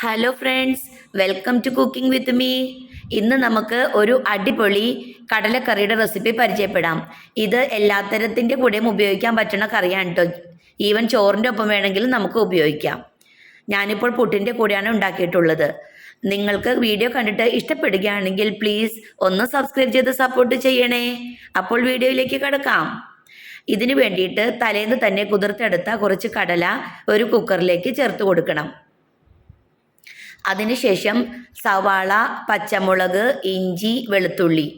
Hello friends welcome to cooking with me ഇന്ന് നമുക്ക് ഒരു അടിപൊളി കടലക്കറിയുടെ റെസിപ്പി പരിചയപ്പെടാം. ഇത് എല്ലാത്തരത്തിന്റെ കൂടെയും ഉപയോഗിക്കാൻ പറ്റുന്ന കറിയാണ് കേട്ടോ ഈവൻ ചോറിന്റെ ഒപ്പം വേണമെങ്കിലും നമുക്ക് ഉപയോഗിക്കാം. ഞാനിപ്പോൾ പുട്ടിന്റെ കൂടെയാണ് ഉണ്ടാക്കിയിട്ടുള്ളത്. നിങ്ങൾക്ക് വീഡിയോ കണ്ടിട്ട് ഇഷ്ടപ്പെടുകയാണെങ്കിൽ പ്ലീസ് ഒന്ന് സബ്സ്ക്രൈബ് ചെയ്ത് സപ്പോർട്ട് ചെയ്യണേ. അപ്പോൾ വീഡിയോയിലേക്ക് കിടക്കാം. ഇതിനു വേണ്ടിയിട്ട് തലേന്ന് തന്നെ കുതിർത്തെടുത്ത കുറച്ച് കടല ഒരു കുക്കറിലേക്ക് ചേർത്ത് കൊടുക്കണം. അതിനുശേഷം സവാള പച്ചമുളക് ഇഞ്ചി വെളുത്തുള്ളി.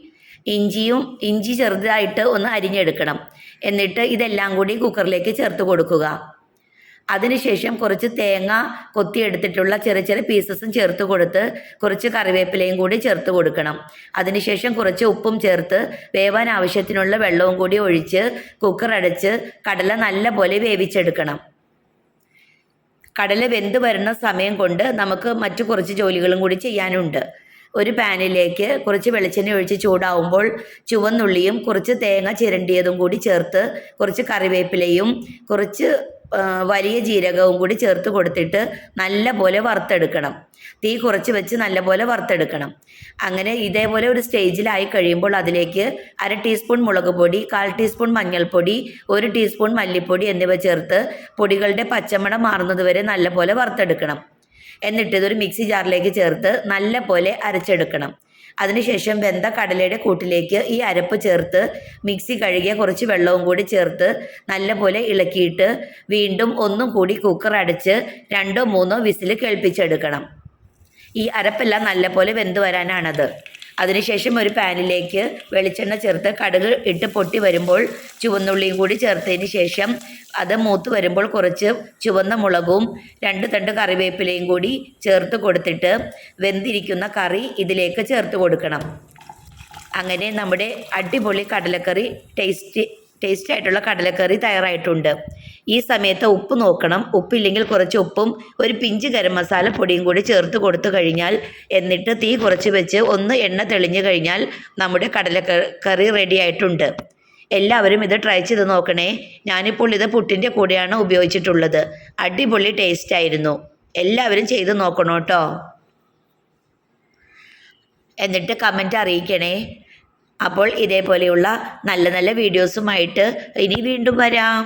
ഇഞ്ചിയും ഇഞ്ചി ചെറുതായിട്ട് ഒന്ന് അരിഞ്ഞെടുക്കണം. എന്നിട്ട് ഇതെല്ലാം കൂടി കുക്കറിലേക്ക് ചേർത്ത് കൊടുക്കുക. അതിനുശേഷം കുറച്ച് തേങ്ങ കൊത്തിയെടുത്തിട്ടുള്ള ചെറിയ ചെറിയ പീസസും ചേർത്ത് കൊടുത്ത് കുറച്ച് കറിവേപ്പിലയും കൂടി ചേർത്ത് കൊടുക്കണം. അതിനുശേഷം കുറച്ച് ഉപ്പും ചേർത്ത് വേവാൻ ആവശ്യത്തിനുള്ള വെള്ളവും കൂടി ഒഴിച്ച് കുക്കർ അടച്ച് കടല നല്ല പോലെ വേവിച്ചെടുക്കണം. കടല വെന്ത് വരുന്ന സമയം കൊണ്ട് നമുക്ക് മറ്റു കുറച്ച് ജോലികളും കൂടി ചെയ്യാനുണ്ട്. ഒരു പാനിലേക്ക് കുറച്ച് വെളിച്ചെണ്ണ ഒഴിച്ച് ചൂടാവുമ്പോൾ ചുവന്നുള്ളിയും കുറച്ച് തേങ്ങ ചിരണ്ടിയതും കൂടി ചേർത്ത് കുറച്ച് കറിവേപ്പിലയും കുറച്ച് വലിയ ജീരകവും കൂടി ചേർത്ത് കൊടുത്തിട്ട് നല്ല പോലെ വറുത്തെടുക്കണം. തീ കുറച്ച് വെച്ച് നല്ല പോലെ വറുത്തെടുക്കണം. അങ്ങനെ ഇതേപോലെ ഒരു സ്റ്റേജിലായി കഴിയുമ്പോൾ അതിലേക്ക് അര ടീസ്പൂൺ മുളക് പൊടി കാൽ ടീസ്പൂൺ മഞ്ഞൾപ്പൊടി ഒരു ടീസ്പൂൺ മല്ലിപ്പൊടി എന്നിവ ചേർത്ത് പൊടികളുടെ പച്ചമണം മാറുന്നത് വരെ നല്ല പോലെ വറുത്തെടുക്കണം. എന്നിട്ട് ഇതൊരു മിക്സി ജാറിലേക്ക് ചേർത്ത് നല്ല പോലെ അരച്ചെടുക്കണം. അതിനുശേഷം വെന്ത കടലയുടെ കൂട്ടിലേക്ക് ഈ അരപ്പ് ചേർത്ത് മിക്സി കഴുകിയ കുറച്ച് വെള്ളവും കൂടി ചേർത്ത് നല്ലപോലെ ഇളക്കിയിട്ട് വീണ്ടും ഒന്നും കൂടി കുക്കർ അടച്ച് രണ്ടോ മൂന്നോ വിസിൽ കേൾപ്പിച്ചെടുക്കണം. ഈ അരപ്പെല്ലാം നല്ലപോലെ വെന്ത് വരാനാണത്. അതിനുശേഷം ഒരു പാനിലേക്ക് വെളിച്ചെണ്ണ ചേർത്ത് കടുക് ഇട്ട് പൊട്ടി വരുമ്പോൾ ചുവന്നുള്ളിയും കൂടി ചേർത്തതിന് ശേഷം അത് മൂത്ത് വരുമ്പോൾ കുറച്ച് ചുവന്ന മുളകും രണ്ട് തണ്ട് കറിവേപ്പിലയും കൂടി ചേർത്ത് കൊടുത്തിട്ട് വെന്തിരിക്കുന്ന കറി ഇതിലേക്ക് ചേർത്ത് കൊടുക്കണം. അങ്ങനെ നമ്മുടെ അടിപൊളി കടലക്കറി ടേസ്റ്റ് ടേസ്റ്റായിട്ടുള്ള കടലക്കറി തയ്യാറായിട്ടുണ്ട്. ഈ സമയത്ത് ഉപ്പ് നോക്കണം. ഉപ്പില്ലെങ്കിൽ കുറച്ച് ഉപ്പും ഒരു പിഞ്ച് ഗരം മസാല പൊടിയും കൂടി ചേർത്ത് കൊടുത്തു കഴിഞ്ഞാൽ എന്നിട്ട് തീ കുറച്ച് വെച്ച് ഒന്ന് എണ്ണ തെളിഞ്ഞു കഴിഞ്ഞാൽ നമ്മുടെ കടലക്കറി റെഡി ആയിട്ടുണ്ട്. എല്ലാവരും ഇത് ട്രൈ ചെയ്ത് നോക്കണേ. ഞാനിപ്പോൾ ഇത് പുട്ടിന്റെ കൂടെയാണ് ഉപയോഗിച്ചിട്ടുള്ളത്. അടിപൊളി ടേസ്റ്റ് ആയിരുന്നു. എല്ലാവരും ചെയ്ത് നോക്കണം കേട്ടോ. എന്നിട്ട് കമന്റ് അറിയിക്കണേ. അപ്പോൾ ഇതേപോലെയുള്ള നല്ല നല്ല വീഡിയോസുമായിട്ട് ഇനി വീണ്ടും വരാം.